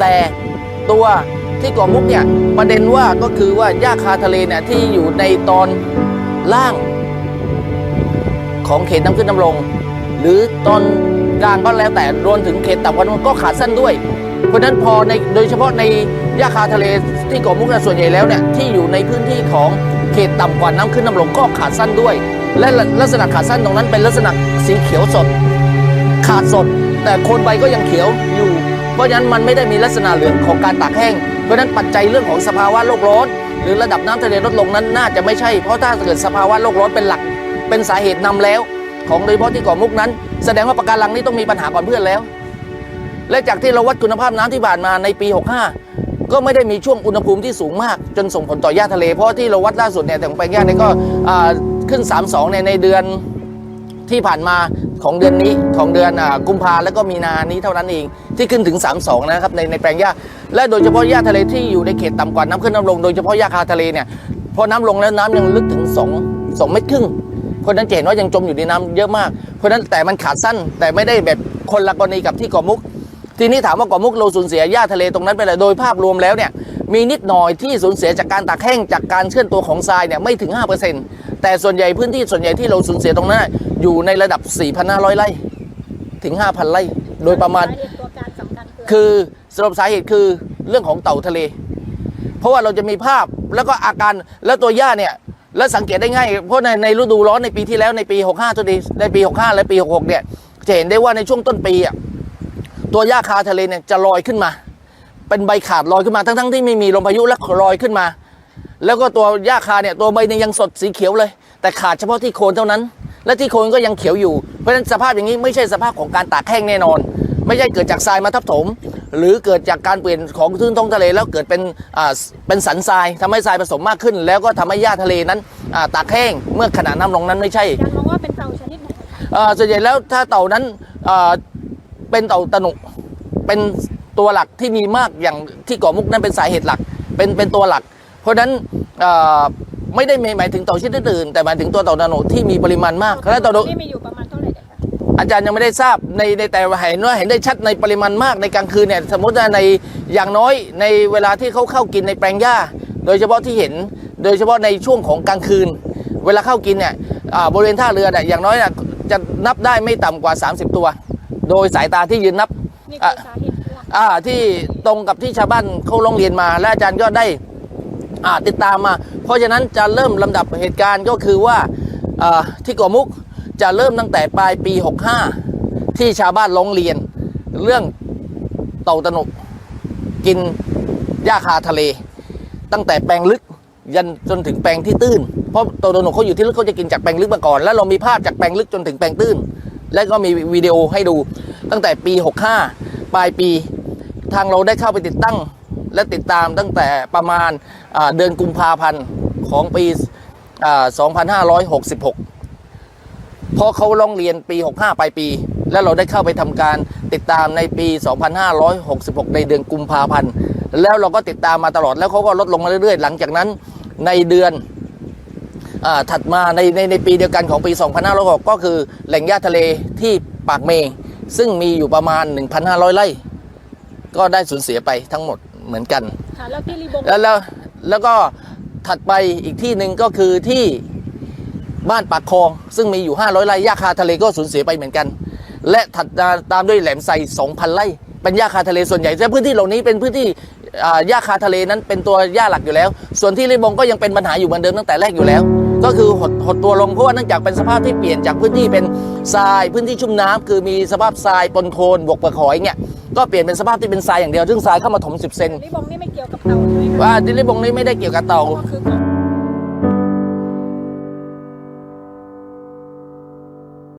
แต่ตัวที่เกาะมุกเนี่ยประเด็นว่าก็คือว่าหญ้าคาทะเลเนี่ยที่อยู่ในตอนล่างของเขตน้ำขึ้นน้ำลง หรือตอนกลางก็แล้วแต่รวมถึงเขตต่ำกว่านั้นก็ขาดสั้นด้วย เพราะฉะนั้นพอในโดยเฉพาะในหญ้าคาทะเลที่เกาะมุกเนี่ยส่วนใหญ่แล้วเนี่ยที่อยู่ในพื้นที่ของเขตต่ำกว่าน้ำขึ้นน้ำลงก็ขาดสั้นด้วย และลักษณะขาดสั้นตรงนั้นเป็นลักษณะสีเขียวสด ขาดสด แต่โคนใบก็ยังเขียวอยู่ เพราะฉะนั้นมันไม่ได้มีลักษณะเหลืองของการตากแห้ง เพราะฉะนั้นปัจจัยเรื่องของสภาวะโลกร้อน หรือระดับน้ำทะเลลดลงนั้นน่าจะไม่ใช่ เพราะถ้าเกิดสภาวะโลกร้อนเป็นหลัก เป็นสาเหตุนำแล้ว ของโดยเฉพาะที่เกาะมุกนั้น แสดงว่าปะการังนี้ต้องมีปัญหาก่อนเพื่อนแล้ว และจากที่เราวัดคุณภาพน้ำที่ผ่านมาในปี 65 ก็ไม่ได้มีช่วงอุณหภูมิที่สูงมาก จนส่งผลต่อหญ้าทะเล เพราะที่เราวัดล่าสุดเนี่ยแต่ของแปลงหญ้าเนี่ยก็ขึ้น 32เนี่ยในเดือน ที่ผ่านมาของเดือนนี้ของเดือนอกุมภาแล้วก็มีนานี้เท่านั้นเองที่ขึ้นถึง 32 นะครับในในแปลงหญ้าและโดยเฉพาะหญ้าทะเลที่อยู่ในเขตต่ำกว่าน้ำขึ้นน้ำลงโดยเฉพาะหญ้าคาทะเลเนี่ยพอน้ำลงแล้วน้ำยังลึกถึง 2 2 เมตรครึ่งเพราะนั้นจะเห็นว่ายังจมอยู่ในน้ำเยอะมาก เพราะนั้นแต่มันขาดสั้นแต่ไม่ได้แบบคนละกรณีกับที่เกาะมุก ทีนี้ถามว่าเกาะมุกเราสูญเสียหญ้าทะเลตรงนั้นไปเลยโดยภาพรวมแล้วเนี่ยมีนิดหน่อยที่สูญเสียจากการตากแห้งจากการเคลื่อนตัวของทรายเนี่ยไม่ถึง 5%แต่ส่วนใหญ่พื้นที่ส่วนใหญ่ที่เราสูญเสียตรงนั้น อยู่ในระดับ 4,500 ไร่ถึง 5,000 ไร่ โดยประมาณสเหตุตัวการสำคัญคือคือสรุปสาเหตุคือเรื่องของเต่าทะเล เพราะว่าเราจะมีภาพแล้วก็อาการแล้วตัวหญ้าเนี่ย แล้วสังเกตได้ง่าย เพราะในในฤดูร้อนในปีที่แล้วในปี 65ตัวดีในปี 65 และปี 66 เนี่ย จะเห็นได้ว่าในช่วงต้นปีอะตัวหญ้าคาทะเลเนี่ยจะลอยขึ้นมา เป็นใบขาดลอยขึ้นมาทั้งทั้งๆที่ไม่มีลมพายุและลอยขึ้นมา แล้วก็ตัวหญ้าคาเนี่ยตัวใบเนี่ยยังสดสีเขียวเลย แต่ขาดเฉพาะที่โคนเท่านั้น และที่โคนก็ยังเขียวอยู่ เพราะฉะนั้นสภาพอย่างนี้ไม่ใช่สภาพของการตากแห้งแน่นอน ไม่ใช่เกิดจากทรายมาทับถม หรือเกิดจากการเปลี่ยนของคลื่นท้องทะเลแล้วเกิดเป็นอ่าเป็นสันทรายทำให้ทรายผสมมากขึ้น แล้วก็ทำให้หญ้าทะเลนั้นอ่าตากแห้งเมื่อขณะน้ำลงนั้นไม่ใช่อาจารย์มองว่าเป็นเต่าชนิดไหนเอ่อส่วนใหญ่แล้วถ้าเต่านั้นเอ่อเป็นเต่าตะหนุเป็นตัวหลักที่มีมากอย่างที่เกาะมุกนั้นเป็นสาเหตุหลักเป็นเป็นตัวหลัก เพราะฉะนั้นเอ่อ ไม่ได้หมายถึงเต่าชนิดอื่นแต่หมายถึงตัวเต่าตะหนุที่มีปริมาณมากและเต่าตะหนุนี่มีอยู่ประมาณเท่าไหร่เด็กคะอาจารย์ยังไม่ได้ทราบในในแต่ว่าเห็นว่าเห็นได้ชัดในปริมาณมากในกลางคืนเนี่ยสมมติว่าในอย่างน้อยในเวลาที่เขาเข้ากินในแปลงหญ้า โดยเฉพาะที่เห็น โดยเฉพาะในช่วงของกลางคืน เวลาเข้ากินเนี่ยอ่าบริเวณท่าเรือเนี่ยอย่างน้อยน่ะจะนับได้ไม่ต่ำกว่า 30 ตัว โดยสายตาที่ยืนนับนี่คือสาเหตุหลักอ่าที่ตรงกับที่ชาวบ้านเขาร้องเรียนมาและอาจารย์ก็ได้อ่า ติดตามมา เพราะฉะนั้นจะเริ่มลำดับเหตุการณ์ก็คือว่าที่เกาะมุกจะเริ่มตั้งแต่ปลายปี 65 ที่ชาวบ้านร้องเรียน เรื่องเต่าตนุกินหญ้าคาทะเล ตั้งแต่แปลงลึกยันจนถึงแปลงที่ตื้น เพราะเต่าตนุเขาอยู่ที่ลึกเขาจะกินจากแปลงลึกมาก่อน แล้วเรามีภาพจากแปลงลึกจนถึงแปลงตื้น และก็มีวิดีโอให้ดูตั้งแต่ปี 65 ปลายปีทางเราได้เข้าไปติดตั้ง และติดตามตั้งแต่ประมาณเดือนกุมภาพันธ์ของปี 2566 พอเขาร้องเรียนปี 65 ปลายปี แล้วเราได้เข้าไปทำการติดตามในปี 2566 ในเดือนกุมภาพันธ์ แล้วเราก็ติดตามมาตลอด แล้วเขาก็ลดลงมาเรื่อยๆ หลังจากนั้นในเดือนอถัดมาในในในปีเดียวกันของปี 2566ก็คือแหล่งหญ้าทะเลที่ปากเมงซึ่งมีอยู่ประมาณ 1,500 ไร่ ก็ได้สูญเสียไปทั้งหมด เหมือนกันค่ะแล้วที่รีบงแล้วแล้วแล้วก็ถัดไปอีกที่หนึ่งก็คือที่บ้านปากคลอง ซึ่งมีอยู่ 500ไร่หญ้าคาทะเลก็สูญเสียไปเหมือนกัน และถัดมาตามด้วยแหลมไซ2,000ไร่เป็นหญ้าคาทะเลส่วนใหญ่แต่พื้นที่เหล่านี้เป็นพื้นที่อ่าหญ้าคาทะเลนั้นเป็นตัวหญ้าหลักอยู่แล้ว ส่วนที่ริบงก็ยังเป็นปัญหาอยู่เหมือนเดิมตั้งแต่แรกอยู่แล้ว ก็คือหดหดตัวลงเพราะว่าเนื่องจากเป็นสภาพที่เปลี่ยนจากพื้นที่เป็นทรายพื้นที่ชุ่มน้ำคือมีสภาพทรายปนโคลนบวกเปลือกหอยเนี่ย ก็เปลี่ยนเป็นสภาพที่เป็นทรายอย่างเดียวซึ่งทรายเข้ามาถม10เซนรีบงนี่ไม่เกี่ยวกับเต่าใช่ไหมคะว่าดิลิบงนี้ไม่ได้เกี่ยวกับเต่าก็คือ